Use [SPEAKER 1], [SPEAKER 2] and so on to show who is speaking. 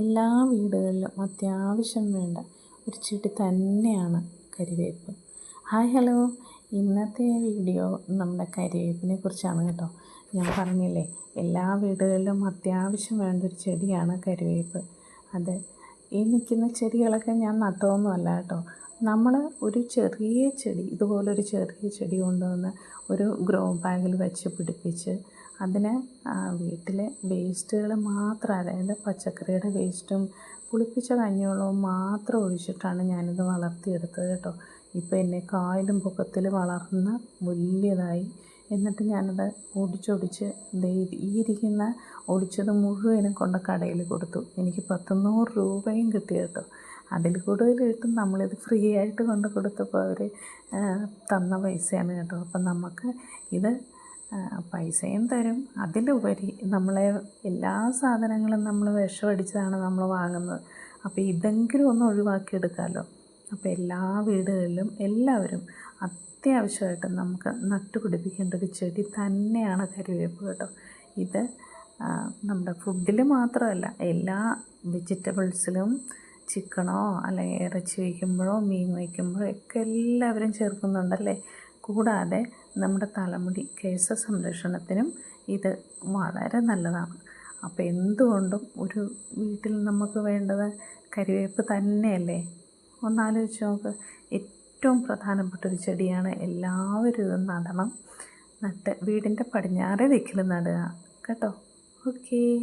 [SPEAKER 1] എല്ലാ വീടുകളിലും അത്യാവശ്യം വേണ്ട ഒരു ചെടി തന്നെയാണ് കരിവേപ്പ്. Hi hello. ഇന്നത്തെ വീഡിയോ നമ്മുടെ കരിവേപ്പിനെ കുറിച്ചാണ് കേട്ടോ. ഞാൻ പറഞ്ഞില്ലേ എല്ലാ വീടുകളിലും അത്യാവശ്യം വേണ്ട ഒരു ചെടിയാണ് കരിവേപ്പ്. അത് ഈ നിൽക്കുന്ന ചെടികളൊക്കെ ഞാൻ നട്ടതൊന്നുമല്ല കേട്ടോ. നമ്മൾ ഒരു ചെറിയ ചെടി ഇതുപോലൊരു ചെറിയ ചെടി കൊണ്ടുവന്ന് ഒരു ഗ്രോ ബാഗിൽ വെച്ച് പിടിപ്പിച്ച് അതിന് വീട്ടിലെ വേസ്റ്റുകൾ മാത്രം അതായത് പച്ചക്കറിയുടെ വേസ്റ്റും പുളിപ്പിച്ച കഞ്ഞിവെള്ളവും മാത്രം ഒഴിച്ചിട്ടാണ് ഞാനിത് വളർത്തിയെടുത്തത് കേട്ടോ. ഇപ്പോൾ എന്നെ കായലും പൊക്കത്തിൽ വളർന്ന് വലിയതായി. എന്നിട്ട് ഞാനത് ഒടിച്ചൊടിച്ച് ഈ ഇരിക്കുന്ന ഒടിച്ചത് മുഴുവനും കൊണ്ട് കടയിൽ കൊടുത്തു. എനിക്ക് പത്തുനൂറ് രൂപയും കിട്ടി കേട്ടോ. അതിൽ കൂടുതൽ കിട്ടും നമ്മളിത് ഫ്രീ ആയിട്ട് കൊണ്ട് കൊടുത്തപ്പോൾ അവർ തന്ന പൈസയാണ് കേട്ടോ. അപ്പം നമുക്ക് ഇത് പൈസയും തരും. അതിലുപരി നമ്മളെ എല്ലാ സാധനങ്ങളും നമ്മൾ വിഷമടിച്ചതാണ് നമ്മൾ വാങ്ങുന്നത്. അപ്പോൾ ഇതെങ്കിലും ഒന്ന് ഒഴിവാക്കിയെടുക്കാമല്ലോ അപ്പോൾ എല്ലാ വീടുകളിലും എല്ലാവരും അത്യാവശ്യമായിട്ട് നമുക്ക് നട്ടുപിടിപ്പിക്കേണ്ട ഒരു ചെടി തന്നെയാണ് കരിവേപ്പ് കേട്ടോ. ഇത് നമ്മുടെ ഫുഡിൽ മാത്രമല്ല എല്ലാ വെജിറ്റബിൾസിലും ചിക്കണോ അല്ലെങ്കിൽ ഇറച്ചി വയ്ക്കുമ്പോഴോ മീൻ വയ്ക്കുമ്പോഴോ ഒക്കെ എല്ലാവരും ചേർക്കുന്നുണ്ടല്ലേ? കൂടാതെ നമ്മുടെ തലമുടി കേശ സംരക്ഷണത്തിനും ഇത് വളരെ നല്ലതാണ്. അപ്പോൾ എന്തുകൊണ്ടും ഒരു വീട്ടിൽ നമുക്ക് വേണ്ടത് കരിവേപ്പ് തന്നെയല്ലേ? ഒന്നാലോചിച്ച് നോക്ക്. ഏറ്റവും പ്രധാനപ്പെട്ട ഒരു ചെടിയാണ് എല്ലാവരും ഇത് നടണം. നട്ട് വീടിന്റെ പടിഞ്ഞാറേ ദിക്കിൽ നടുക. കേട്ടോ? ഓക്കേ.